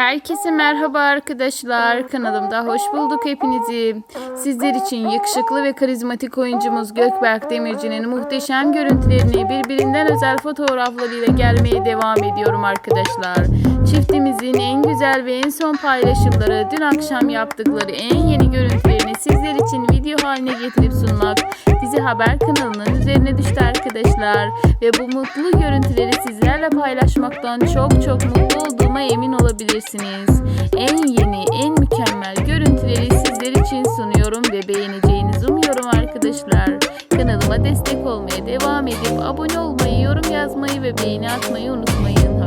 Herkese merhaba arkadaşlar. Kanalımda hoş bulduk hepinizi. Sizler için yakışıklı ve karizmatik oyuncumuz Gökberk Demirci'nin muhteşem görüntülerini birbirinden özel fotoğraflarıyla gelmeye devam ediyorum arkadaşlar. Çiftimizin en güzel ve en son paylaşımları dün akşam yaptıkları en yeni görüntülerini sizler için video haline getirip sunmak Dizi Haber kanalının üzerine düştü arkadaşlar. Ve bu mutlu görüntüleri sizlerle paylaşmaktan çok çok mutlu olduğuma emin olabilirsiniz. En yeni, en mükemmel görüntüleri sizler için sunuyorum ve beğeneceğinizi umuyorum arkadaşlar. Kanalıma destek olmaya devam edip abone olmayı, yorum yazmayı ve beğeni atmayı unutmayın.